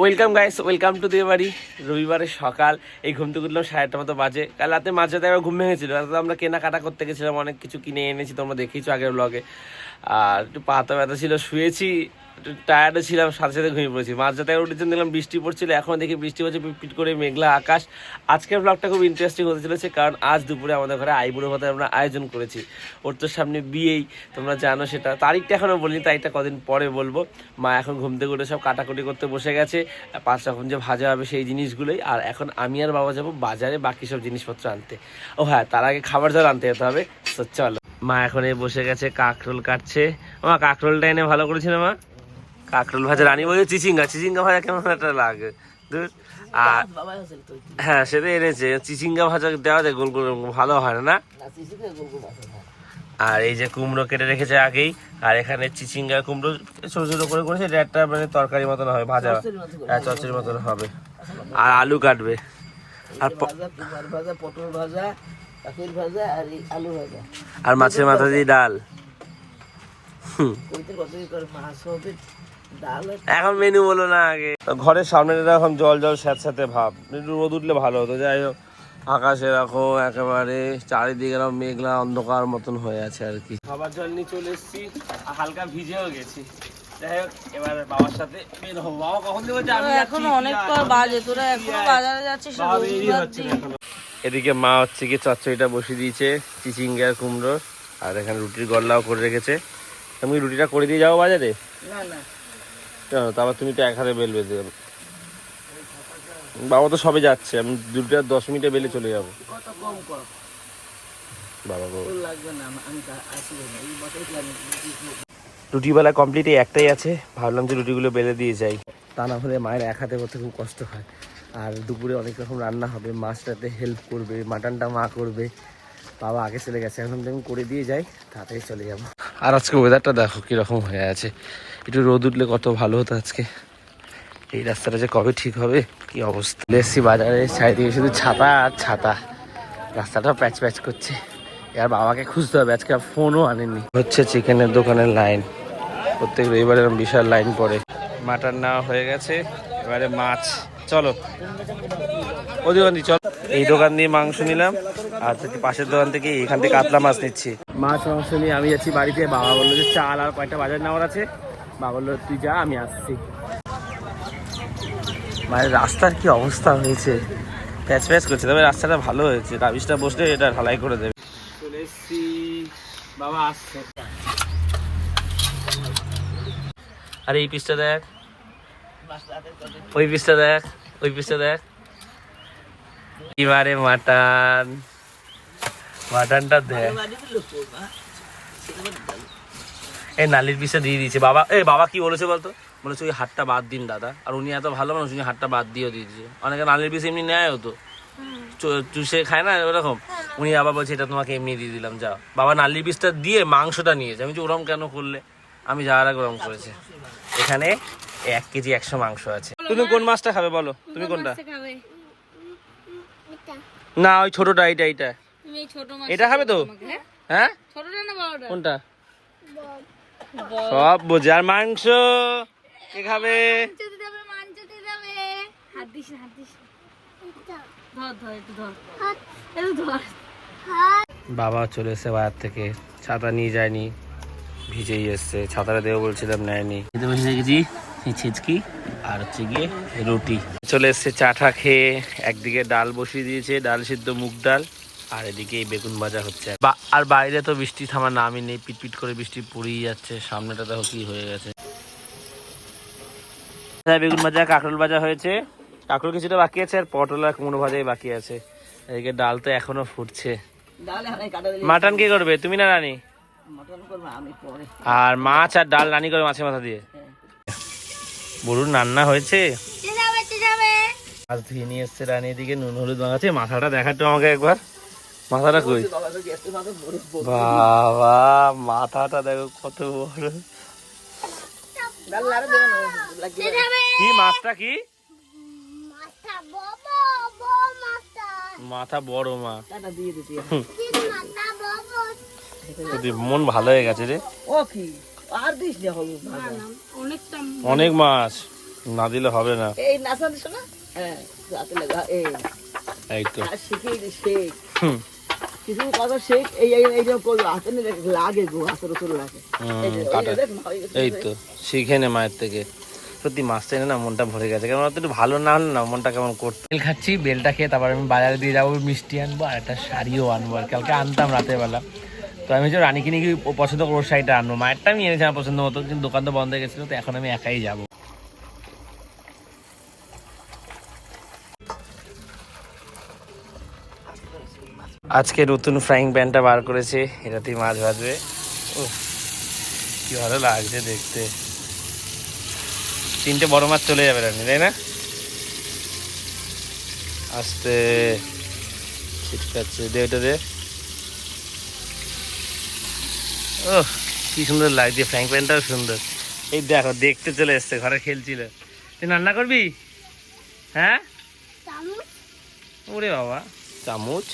Welcome guys welcome to দিয়ে বাড়ি রবিবারের সকাল। এই ঘুম থেকে উঠলাম সাড়ে আটটা মতো বাজে। কাল রাতে মাঝরাতে একবার ঘুম ভেঙেছিল। রাতে আমরা কেনাকাটা করতে গেছিলাম, অনেক কিছু কিনে এনেছি, তোমরা দেখেছ আগের ব্লগে আর একটু পাতা ব্যথা ছিল, শুয়েছি। একটু টায়ার্ডও ছিলাম, সাথে সাথে ঘুমিয়ে পড়েছি। মাঝরাতে উঠেছিলাম দেখলাম, বৃষ্টি পড়ছিল, এখন দেখি বৃষ্টি পড়ছে পিট করে মেঘলা আকাশ। আজকের ব্লগটা খুব ইন্টারেস্টিং হতে চলেছে, কারণ আজ দুপুরে আমাদের ঘরে আইবুড়ো ভাতে আমরা আয়োজন করেছি। ওর তো সামনে বিয়েই, তোমরা জানো সেটা। তারিখটা এখনও বলিনি, তারিখটা কদিন পরে বলব। মা এখন ঘুম থেকে সব কাটাকুটি করতে বসে গেছে, পাঁচ রকম যে ভাজা হবে সেই জিনিসগুলোই। আর এখন আমি আর বাবা যাব বাজারে বাকি সব জিনিসপত্র আনতে। ও হ্যাঁ তার আগে খাবার জল আনতে যেতে হবে। তো চলো, মা এখন এই বসে গেছে, কাকরোল কাটছে। মা, কাকরোলটা এনে ভালো করেছিল মা? কাকরোল ভাজা রানী বলছে চিচিঙ্গা। চিচিঙ্গা ভাজা কেমন একটা লাগে? আর হ্যাঁ সেটা এনেছে। চিচিঙ্গা ভাজা দেওয়া যায় গোল গোল ভালো হয় না? আর এই যে কুমড়ো কেটে রেখেছে আগেই আর এখানে চিচিঙ্গা কুমড়ো ছোট ছোট করে করেছে এটা একটা মানে তরকারি মতন হবে ভাজা। হ্যাঁ চচ্চড়ির মতন হবে। আর আলু কাটবে। আর ভাজা পটল ভাজা ভাজা আর আলু ভাজা। আর মাছের মাথা দিয়ে ডাল। হুম। মাছ হবে? এখন মেনু বলো না আগে। ঘরের সামনে এরকম জল জল স্যাঁত স্যাঁতস্যাঁতে ভাব। একটু রোদ উঠলে ভালো হতো। যাই হোক আকাশ এরকম একেবারে চারিদিকে এরকম মেঘলা অন্ধকার মতন হয়ে আছে আর কি। খাবার জল নিয়ে চলে এসেছি। হালকা ভিজেও গেছি। যাই হোক এবার বাবার সাথে বের হব। বাবা কখন দেবো আমি এখন অনেকটা বাজে। তোরা এখনও বাজারে যাচ্ছিস বাবা বেরিয়ে হচ্ছে না এখনও। এদিকে মা হচ্ছে কি চচ্চড়িটা বসিয়ে দিয়েছে চিচিঙ্গা কুমড়ো আর এখানে রুটির গল্লাও করে রেখেছে। তুমি রুটিটা করে দিয়ে যাও বাজারে? না না। কেন? তারপর তুমি তো এক হাতে বেলবে দেবে বাবা তো সবে যাচ্ছে আমি দুটো দশ মিনিটে বেলে চলে যাব। বাবা আমি- আমি এই রুটিবেলা কমপ্লিট একটাই আছে ভাবলাম যে রুটিগুলো বেলে দিয়ে যাই। তা না হলে মায়ের এক হাতে করতে খুব কষ্ট হয়। আর দুপুরে অনেক রকম রান্না হবে মাছটাতে হেল্প করবে মাটনটা মা করবে। বাবা আগে চলে গেছে এখন যখন করে দিয়ে যাই তাড়াতাড়ি চলে যাব। আর আজকে ওয়েদারটা দেখো কীরকম হয়ে আছে। একটু রোদ উঠলে কত ভালো হতো আজকে। এই রাস্তাটা যে কবে ঠিক হবে, কি অবস্থা। এসছি বাজারে চারিদিকে শুধু ছাতা আর ছাতা। রাস্তাটা প্যাচ প্যাচ করছে। এবার বাবাকে খুঁজতে হবে, আজকে আর ফোনও আনেনি হচ্ছে চিকেনের দোকানের লাইন প্রত্যেক এরকম বিশাল লাইন পড়ে। মাটন নেওয়া হয়ে গেছে, এবারে মাছ। চলো। ওই দোকান দিয়ে, চল। এই দোকান দিয়ে মাংস নিলাম, আর পাশের দোকান থেকে এখান থেকে কাতলা মাছ নিচ্ছি। মাছ মাংস নিয়ে আমি যাচ্ছি বাড়িতে। বাবা বলল যে চাল আর কয়েকটা বাজার নেওয়ার আছে। বাবা বলল তুই যা আমি আসছি। মানে রাস্তার কি অবস্থা হয়েছে? প্যাচ প্যাচ করছে তবে রাস্তাটা ভালো হয়েছে। রাবিশটা বসলে এটা ঢালাই করে দেবে। চলে এসছি। বাবা আসছে। আরে এই পিসটা দেখ। ওই পিসটা দেখ ওই পিসটা দেখ। এবারে মাটন। মাটনটা দাও। এই নালির পিসটা দিয়ে দিয়েছে। বাবা এই বাবা কি বলেছে বলতো? বলেছে ওই হাতটা বাদ দিন দাদা। আর উনি এত ভালো মানুষ উনি হাতটা বাদ দিয়েও দিয়েছে। অনেকে নালির পিস এমনি নেয় হতো চুষে খায় না ওরকম? উনি আবার বলছে এটা তোমাকে এমনি দিয়ে দিলাম যাও। বাবা নালির পিসটা দিয়ে মাংসটা নিয়েছে। আমি যে ওরম কেন করলে? আমি যাওয়ার আগে ওরম করেছে। এখানে এক কেজি একশো মাংস আছে। তুমি কোন মাছটা খাবে বলো? তুমি কোনটা? না ওই ছোটটা এইটা এইটা। তুমি এই ছোট মাছ এটা খাবে তো? হ্যাঁ। হ্যাঁ? ছোটটা না বড়টা? কোনটা? সব বোঝে। আর মাংস? কে খাবে? মাঞ্চতে যাবে মাঞ্চতে যাবে হাত দিস হাত দিস ধর ধর একটু ধর। একটু ধর। বাবা চলে এসেছে বাজার থেকে। ছাতা নিয়ে যায়নি। ভিজেই এসছে। ছাতাটা দেবো বলছিলাম নেয়নি। খেতে বসে দেখেছি ছিচকি। আর হচ্ছে গিয়ে রুটি। চলে এসছে চাটা খেয়ে। একদিকে ডাল বসিয়ে দিয়েছে। ডাল সিদ্ধ মুগ ডাল। আর এদিকে এই বেগুন ভাজা হচ্ছে। বা- আর বাইরে তো বৃষ্টি থামার নামই নেই পিটপিট করে বৃষ্টি পড়েই যাচ্ছে সামনেটা দেখো কি হয়ে গেছে। হ্যাঁ, বেগুন ভাজা কাঁকরোল ভাজা হয়েছে। কাঁকরোল কিছুটা বাকি আছে আর পটল আর কুমড়ো ভাজাই বাকি আছে। এদিকে ডাল তো এখনও ফুটছে। মাটন কে করবে? তুমি না রানী? মটন করব আমি পরে। আর মাছ আর ডাল রানী করে মাছের মাথা দিয়ে। বলুন রান্না হয়েছে? মাছ ধুয়ে নিয়ে এসছে রানী এদিকে নুন হলুদ মাখাচ্ছে মাথাটা দেখাতো আমাকে একবার। মাথাটা কই? বাবা মাথাটা দেখো কত বড়। কি মাছটা কি? মাথা বড় মা। মন ভালো হয়ে গেছে রে। ও কি? আর দিস না হলুদ ভাজা অনেক মাছ। না দিলে হবে না। এই হ্যাঁ হাতে লাগা এই। এই তো। কিছু কথা শেখ এই যে হাতে লাগে গো হাতের উপর লাগে। তো শিখে নে মায়ের থেকে। সত্যি মাছটা এনে না মনটা ভরে গেছে। কারণ অত একটু ভালো না হলে না মনটা কেমন করতো। বেল খাচ্ছি বেলটা খেয়ে তারপর আমি বাজারে দিয়ে যাব মিষ্টি আনব আর একটা শাড়িও আনব আর কালকে আনতাম রাতের বেলা তো আমি যে রানীকে নিয়ে পছন্দ করব শাড়িটা আনব। মায়েরটা আমি এনেছি আমার পছন্দ মতো কিন্তু দোকান তো বন্ধ হয়ে গেছিল তো এখন আমি একাই যাব। আজকে নতুন ফ্রাইং প্যানটা বার করেছে এটাতেই মাছ ভাজবে। ও কি ভালো লাগছে দেখতে। তিনটে বড় মাছ চলে যাবে রানি তাই না? আস্তে ছিটকাচ্ছে দে ওটা দে। ও কি সুন্দর লাগছে ফ্রাইং প্যানটাও সুন্দর। এই দেখো দেখতে চলে এসছে ঘরে খেলছিল। তুই রান্না করবি? হ্যাঁ? ওরে বাবা। চামচ?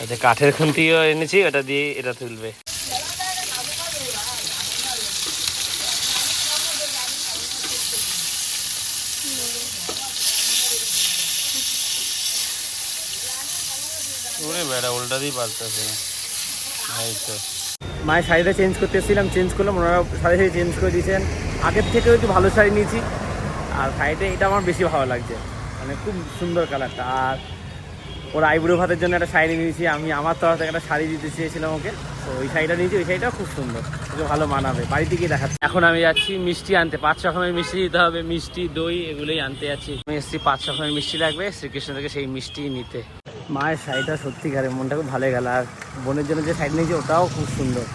আচ্ছা কাঠের খুন্তিও এনেছি ওটা দিয়ে এটা তুলবে। ওরে বেড়া উল্টা দিয়ে পাল্টাছে। এই তো। মায়ের শাড়িটা চেঞ্জ করতে এসেছিলাম চেঞ্জ করলাম ওনারা শাড়ি সাথে চেঞ্জ করে দিয়েছেন। আগের থেকেও একটু ভালো শাড়ি নিয়েছি। আর শাড়িটা এটা আমার বেশি ভালো লাগছে। মানে খুব সুন্দর কালারটা আর ওর আইবুড়ো ভাতের জন্য একটা শাড়ি নিয়েছি, আমি আমার তরফ থেকে একটা শাড়ি দিতে চেয়েছিলাম ওকে। তো ওই শাড়িটা নিয়েছি, ওই শাড়িটা খুব সুন্দর, ওকে ভালো মানাবে। বাড়িতে গিয়ে দেখাচ্ছি। এখন আমি যাচ্ছি মিষ্টি আনতে, পাঁচ রকমের মিষ্টি দিতে হবে, মিষ্টি, দই এগুলোই আনতে যাচ্ছি। আমি এসেছি পাঁচ রকমের মিষ্টি লাগবে, শ্রীকৃষ্ণ থেকে সেই মিষ্টি নিতে। মায়ের শাড়িটা সত্যিকারের মনটা খুব ভালো গেল, আর বোনের জন্য যে শাড়ি নিয়েছি ওটাও খুব সুন্দর।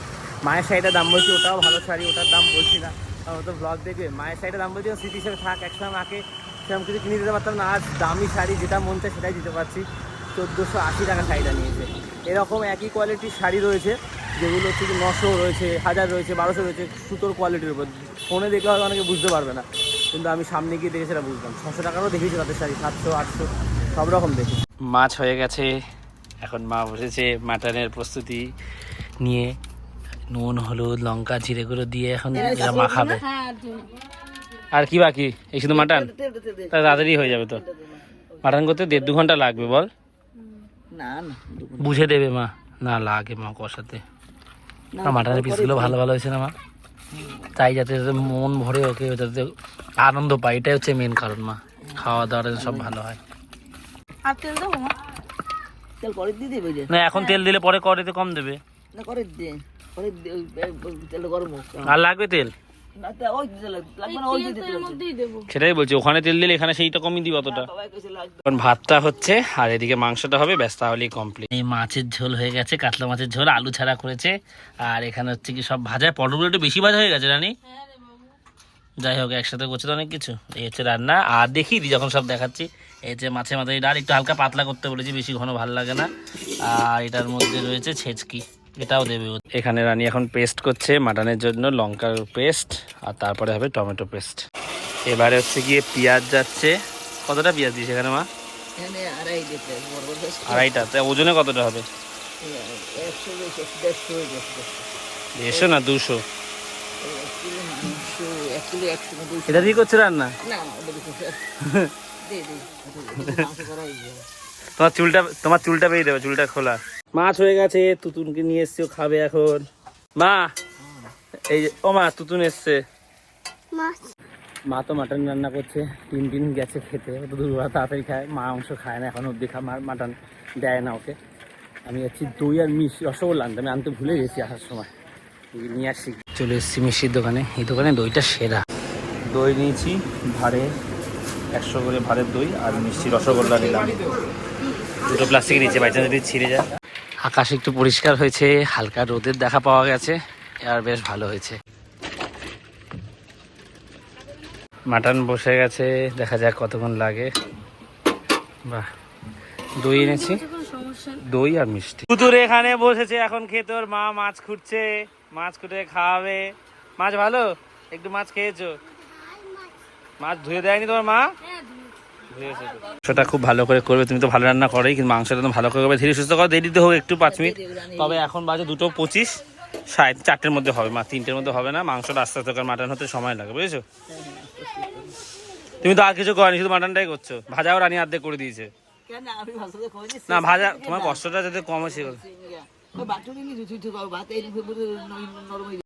মায়ের শাড়িটার দাম বলছি, ওটাও ভালো শাড়ি, ওটার দাম বলছি না। কারণ তো ব্লগ দেখবে, মায়ের শাড়িটার দাম বলছি স্মৃতি হিসেবে থাক, একসময় মাকে সেরকম কিছু কিনে দিতে পারতাম না, আজ দামি শাড়ি যেটা মন চায় সেটাই দিতে পারছি। চোদ্দোশো আশি টাকা শাড়িটা নিয়েছে এরকম একই কোয়ালিটির শাড়ি রয়েছে যেগুলো হচ্ছে কি নশো রয়েছে হাজার রয়েছে বারোশো রয়েছে সুতোর কোয়ালিটির উপর ফোনে দেখলে হয়তো অনেকে বুঝতে পারবে না কিন্তু আমি সামনে গিয়ে দেখে সেটা বুঝলাম ছশো টাকারও দেখেছি তাদের শাড়ি সাতশো আটশো সব রকম দেখি মাছ হয়ে গেছে এখন মা বসেছে মাটনের প্রস্তুতি নিয়ে নুন হলুদ লঙ্কা জিরে গুঁড়ো দিয়ে এখন এরা মাখাবে হ্যাঁ তুমি আর কি বাকি এই শুধু মাটন তাড়াতাড়ি হয়ে যাবে তো মাটন করতে দেড় দু ঘণ্টা লাগবে বল না না বুঝে দেবে মা। না লাগে মা কষাতে মাটনের পিসগুলো ভালো ভালো হয়েছে না মা? তাই যাতে যাতে মন ভরে ওকে যাতে আনন্দ পায় এটাই হচ্ছে মেন কারণ মা। খাওয়া দাওয়াটা যেন সব ভালো হয়। আর তেল দেবো মা? তেল পরে দিয়ে দিবে যে? না এখন তেল দিলে পরে কড়াইতে কম দেবে। না করে দে পরে তেল গরম আর লাগবে তেল? সেটাই বলছি ওখানে তেল দিলে এখানে সেইটা কমই দিবে অতটা। সবাই কইছে লাগবে। এখন ভাতটা হচ্ছে আর এদিকে মাংসটা হবে ব্যাস তাহলেই কমপ্লিট এই মাছের ঝোল হয়ে গেছে কাতলা মাছের ঝোল আলু ছাড়া করেছে আর এখানে হচ্ছে কি সব ভাজা পটলগুলো একটু বেশি ভাজা হয়ে গেছে রানী? যাই হোক একসাথে করছে তো অনেক কিছু। এই হচ্ছে রান্না আর দেখিয়ে দিই যখন সব দেখাচ্ছি এই হচ্ছে মাছে মাথায় ডাল একটু হালকা পাতলা করতে বলেছি বেশি ঘন ভালো লাগে না। আর এটার মধ্যে রয়েছে ছেচকি। এটাও দেবে এখানে রানী এখন পেস্ট করছে মাটনের জন্য লঙ্কার পেস্ট আর তারপরে হবে টমেটো পেস্ট এবারে হচ্ছে গিয়ে পেঁয়াজ যাচ্ছে কতটা পেঁয়াজ দিয়েছে এখানে মা আড়াইটা ওজনে কতটা হবে দেড়শো হয়ে না দুশো এটা দিয়ে করছে রান্না তোমার চুলটা তোমার চুলটা পেয়ে দেবে চুলটা খোলা। মাছ হয়ে গেছে তুতুনকে নিয়ে এসছি ও খাবে এখন। মা এই যে ও মা তুতুন এসছে। মা তো মাটন রান্না করছে তিন দিন গেছে খেতে ও তো দুর্বার তাড়াতাড়ি খায় মা অংশ খায় না এখন অব্দি খা মাটন দেয় না ওকে। আমি যাচ্ছি দই আর মিষ্টি রসগোল্লা আনতে আমি আনতে ভুলে গেছি আসার সময়। নিয়ে আসছি। চলে এসেছি মিষ্টির দোকানে এই দোকানে দইটা সেরা। দই নিয়েছি ভাড়ে একশো করে ভাড়ের দই আর মিষ্টি রসগোল্লা নিলাম। দুটো প্লাস্টিক নিচে বাই চান্স যদি ছিঁড়ে যায়। আকাশ একটু পরিষ্কার হয়েছে হালকা রোদের দেখা পাওয়া গেছে আর বেশ ভালো হয়েছে। মাটন বসে গেছে দেখা যাক কতক্ষণ লাগে। বাহ দই এনেছি। দই আর মিষ্টি। তুতুর এখানে বসেছে এখন খেতে ওর মা মাছ খুঁটছে মাছ খুঁটে খাওয়াবে। মাছ ভালো? একটু মাছ খেয়েছো? মাছ ধুয়ে দেয়নি তোমার মা? মাংসটা খুব ভালো করে করবে। তুমি তো ভালো রান্না করেই কিন্তু মাংসটা তো ভালো করে করবে। ধীরে সুস্থ করো দেরিতে হোক একটু পাঁচ মিনিট। তবে এখন বাজে দুটো পঁচিশ সাড়ে চারটের মধ্যে হবে মা তিনটের মধ্যে হবে না। মাংসটা আস্তে আস্তে কারণ মাটন হতে সময় লাগে বুঝেছ? তুমি তো আর কিছু করনি শুধু মাটনটাই করছ। ভাজাও রানী অর্ধেক করে দিয়েছে। করে না ভাজা তোমার কষ্টটা যাতে কম আছে